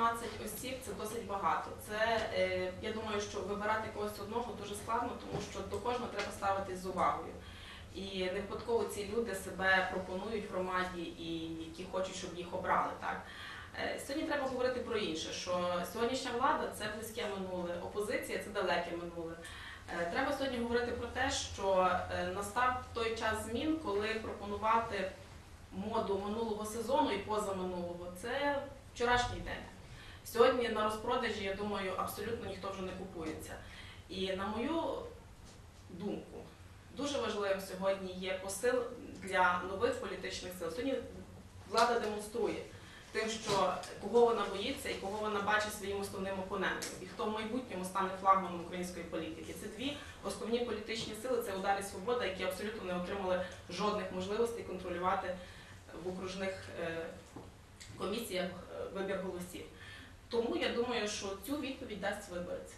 15 осіб це досить багато. Це е, я думаю, що вибирати когось одного дуже складно, тому що до кожного треба ставитись з увагою. І не випадково ці люди себе пропонують громаді і які хочуть, щоб їх обрали. Так Е, сьогодні треба говорити про інше, що сьогоднішня влада це близьке минуле, опозиція це далеке минуле. Е, Треба сьогодні говорити про те, що настав той час змін, коли пропонувати моду минулого сезону і позаминулого це вчорашній день. Сьогодні на розпродажі, я думаю, абсолютно ніхто вже не купується. І на мою думку, дуже важливим сьогодні є посил для нових політичних сил. Сьогодні влада демонструє тим, що кого вона боїться і кого вона бачить своїм основним опонентом, і хто в майбутньому стане флагманом української політики. Це дві основні політичні сили це удар і свобода, які абсолютно не отримали жодних можливостей контролювати в окружних е, комісіях е, вибір голосів. Тому я думаю, що цю відповідь дасть виборець.